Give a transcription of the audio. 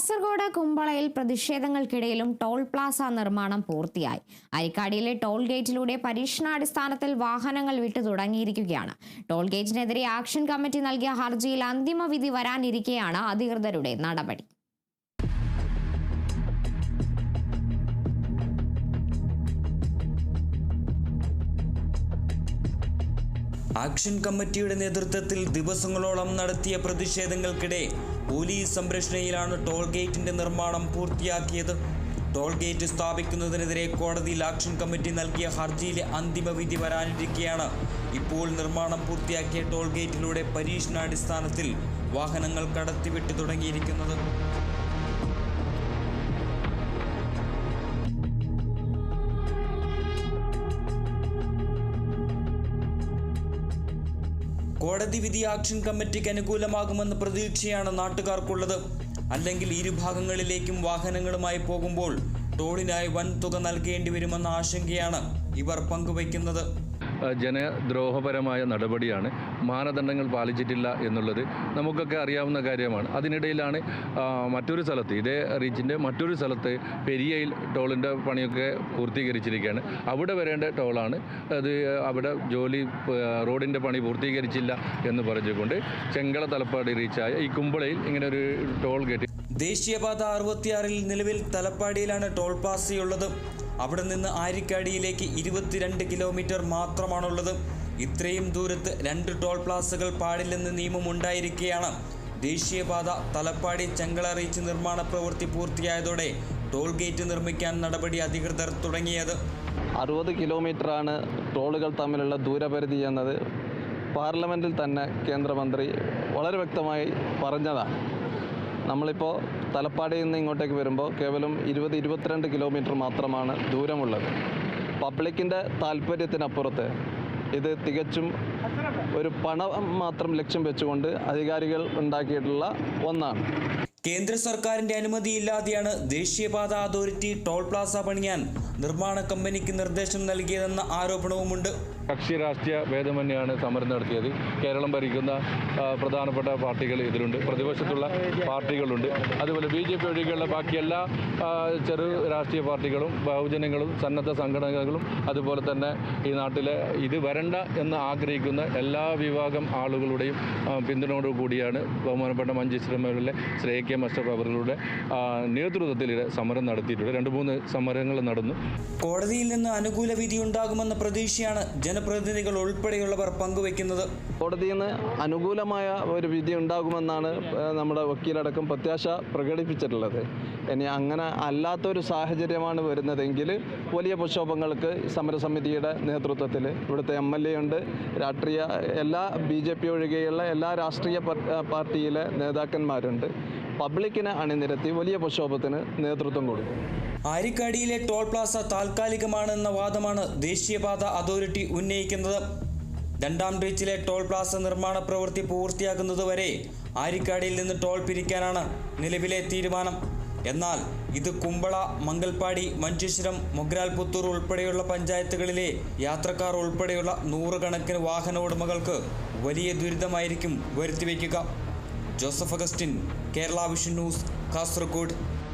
കാസർഗോഡ് കുമ്പളയിൽ പ്രതിഷേധങ്ങൾക്കിടയിലും toll plaza നിർമ്മാണം പൂർത്തിയായി. അരിക്കാടിയിലെ ടോൾ ഗേറ്റിലൂടെ പരീക്ഷണാടിസ്ഥാനത്തിൽ വാഹനങ്ങൾ വിട്ടു തുടങ്ങിയിരിക്കുകയാണ്. ടോൾ ഗേറ്റിനെതിരെ ആക്ഷൻ കമ്മിറ്റി നൽകിയ ഹർജിയിൽ അന്തിമ വിധി വരാനിരിക്കെയാണ് അധികൃതരുടെ നടപടി. ആക്ഷൻ കമ്മിറ്റിയുടെ നേതൃത്വത്തിൽ ദിവസങ്ങളോളം നടത്തിയ പ്രതിഷേധങ്ങൾക്കിടെ പോലീസ് സംരക്ഷണയിലാണ് ടോൾ ഗേറ്റിന്റെ നിർമ്മാണം പൂർത്തിയാക്കിയത്. ടോൾ ഗേറ്റ് സ്ഥാപിക്കുന്നതിനെതിരെ കോടതിയിൽ ആക്ഷൻ കമ്മിറ്റി നൽകിയ ഹർജിയിലെ അന്തിമ വിധി വരാനിരിക്കുകയാണ് ഇപ്പോൾ നിർമ്മാണം പൂർത്തിയാക്കിയ ടോൾ ഗേറ്റിലൂടെ പരീക്ഷണാടിസ്ഥാനത്തിൽ വാഹനങ്ങൾ കടത്തിവിട്ട് തുടങ്ങിയിരിക്കുന്നത്. കോടതി വിധി ആക്ഷൻ കമ്മിറ്റിക്ക് അനുകൂലമാകുമെന്ന പ്രതീക്ഷയാണ് നാട്ടുകാർക്കുള്ളത്. അല്ലെങ്കിൽ ഇരുഭാഗങ്ങളിലേക്കും വാഹനങ്ങളുമായി പോകുമ്പോൾ ടോളിനായി വൻ തുക നൽകേണ്ടി വരുമെന്ന ആശങ്കയാണ് ഇവർ പങ്കുവയ്ക്കുന്നത്. ജനദ്രോഹപരമായ നടപടിയാണ് മാനദണ്ഡങ്ങൾ പാലിച്ചിട്ടില്ല എന്നുള്ളത് നമുക്കൊക്കെ അറിയാവുന്ന കാര്യമാണ്. അതിനിടയിലാണ് മറ്റൊരു സ്ഥലത്ത് ഇതേ റീച്ചിന്റെ മറ്റൊരു സ്ഥലത്ത് പെരിയയിൽ ടോളിന്റെ പണിയൊക്കെ പൂർത്തീകരിച്ചിരിക്കുകയാണ്. അവിടെ വരേണ്ട ടോളാണ്. അത് അവിടെ ജോലി റോഡിന്റെ പണി പൂർത്തീകരിച്ചില്ല എന്ന് പറഞ്ഞുകൊണ്ട് ചെങ്കള തലപ്പാടി റീച്ചായ ഈ കുമ്പളയിൽ ഇങ്ങനെ ഒരു ടോൾ ഗേറ്റ് ദേശീയപാത അറുപത്തിയാറിൽ നിലവിൽ തലപ്പാടിയിലാണ് ടോൾ പ്ലാസയുള്ളത് അവിടെ നിന്ന് ആരിക്കാടിയിലേക്ക് ഇരുപത്തിരണ്ട് കിലോമീറ്റർ മാത്രമാണുള്ളത്. ഇത്രയും ദൂരത്ത് രണ്ട് ടോൾ പ്ലാസകൾ പാടില്ലെന്ന് നിയമം ഉണ്ടായിരിക്കെയാണ് ദേശീയപാത തലപ്പാടി ചെങ്കള റീച്ച് നിർമ്മാണ പ്രവൃത്തി പൂർത്തിയായതോടെ ടോൾ ഗേറ്റ് നിർമ്മിക്കാൻ നടപടി അധികൃതർ തുടങ്ങിയത്. അറുപത് കിലോമീറ്ററാണ് ടോളുകൾ തമ്മിലുള്ള ദൂരപരിധി എന്നത് പാർലമെന്റിൽ തന്നെ കേന്ദ്രമന്ത്രി വളരെ വ്യക്തമായി പറഞ്ഞതാണ് നമ്മളിപ്പോൾ തലപ്പാടിയിൽ നിന്ന് ഇങ്ങോട്ടേക്ക് വരുമ്പോൾ കേവലം ഇരുപത് ഇരുപത്തിരണ്ട് കിലോമീറ്റർ മാത്രമാണ് ദൂരമുള്ളത്. പബ്ലിക്കിന്റെ താല്പര്യത്തിനപ്പുറത്ത് ഇത് തികച്ചും ഒരു പണം മാത്രം ലക്ഷ്യം വെച്ചുകൊണ്ട് അധികാരികൾ ഉണ്ടാക്കിയിട്ടുള്ള ഒന്നാണ്. കേന്ദ്ര സർക്കാരിന്റെ അനുമതിയില്ലാതെയാണ് ദേശീയപാത അതോറിറ്റി ടോൾ പ്ലാസ പണിയാൻ നിർമ്മാണ കമ്പനിക്ക് നിർദ്ദേശം നൽകിയതെന്ന ആരോപണവുമുണ്ട്. കക്ഷി രാഷ്ട്രീയ ഭേദമന്യാണ് സമരം നടത്തിയത്. കേരളം ഭരിക്കുന്ന പ്രധാനപ്പെട്ട പാർട്ടികൾ ഇതിലുണ്ട്. പ്രതിപക്ഷത്തുള്ള പാർട്ടികളുണ്ട്. അതുപോലെ ബി ജെ പി ഒഴികെയുള്ള ബാക്കി എല്ലാ ചെറു രാഷ്ട്രീയ പാർട്ടികളും ബഹുജനങ്ങളും സന്നദ്ധ സംഘടനകളും അതുപോലെ തന്നെ ഈ നാട്ടിലെ ഇത് വരണ്ട എന്ന് ആഗ്രഹിക്കുന്ന എല്ലാ വിഭാഗം ആളുകളുടെയും പിന്തുണയോടുകൂടിയാണ് കൂടിയാണ് ബഹുമാനപ്പെട്ട മഞ്ചേശ്വരം ശ്രീ കെ മാസ്റ്റർ അവരുടെ നേതൃത്വത്തിൽ സമരം നടത്തിയിട്ടുണ്ട്. രണ്ട് മൂന്ന് സമരങ്ങൾ നടന്നു. കോടതിയിൽ നിന്ന് അനുകൂല വിധി ഉണ്ടാകുമെന്ന പ്രതീക്ഷയാണ് ജനപ്രതിനിധികൾ ഉൾപ്പെടെയുള്ളവർ പങ്കുവെക്കുന്നത്. കോടതിയിൽ നിന്ന് അനുകൂലമായ ഒരു വിധി ഉണ്ടാകുമെന്നാണ് നമ്മുടെ വക്കീലടക്കം പ്രത്യാശ പ്രകടിപ്പിച്ചിട്ടുള്ളത്. ഇനി അങ്ങനെ അല്ലാത്തൊരു സാഹചര്യമാണ് വരുന്നതെങ്കിൽ വലിയ പ്രക്ഷോഭങ്ങൾക്ക് സമരസമിതിയുടെ നേതൃത്വത്തിൽ ഇവിടുത്തെ എം എൽ എ ഉണ്ട്. രാഷ്ട്രീയ എല്ലാ ബി ജെ പി ഒഴികെയുള്ള എല്ലാ രാഷ്ട്രീയ പാർട്ടിയിലെ നേതാക്കന്മാരുണ്ട്. പബ്ലിക്കിനെ അണിനിരത്തി വലിയ പ്രക്ഷോഭത്തിന് നേതൃത്വം കൊടുക്കും. ആരിക്കാടിയിലെ ടോൾ പ്ലാസ താൽക്കാലികമാണെന്ന വാദമാണ് ദേശീയപാത അതോറിറ്റി ഉന്നയിക്കുന്നത്. രണ്ടാം റീച്ചിലെ ടോൾ പ്ലാസ നിർമ്മാണ പ്രവൃത്തി പൂർത്തിയാകുന്നതുവരെ ആരിക്കാടിയിൽ നിന്ന് ടോൾ പിരിക്കാനാണ് നിലവിലെ തീരുമാനം. എന്നാൽ ഇത് കുമ്പള മംഗൽപ്പാടി മഞ്ചേശ്വരം മൊഗ്രാൽപുത്തൂർ ഉൾപ്പെടെയുള്ള പഞ്ചായത്തുകളിലെ യാത്രക്കാർ ഉൾപ്പെടെയുള്ള നൂറുകണക്കിന് വാഹന ഉടമകൾക്ക് വലിയ ദുരിതമായിരിക്കും വരുത്തിവെക്കുക Joseph Augustine Kerala vision news Kasaragod.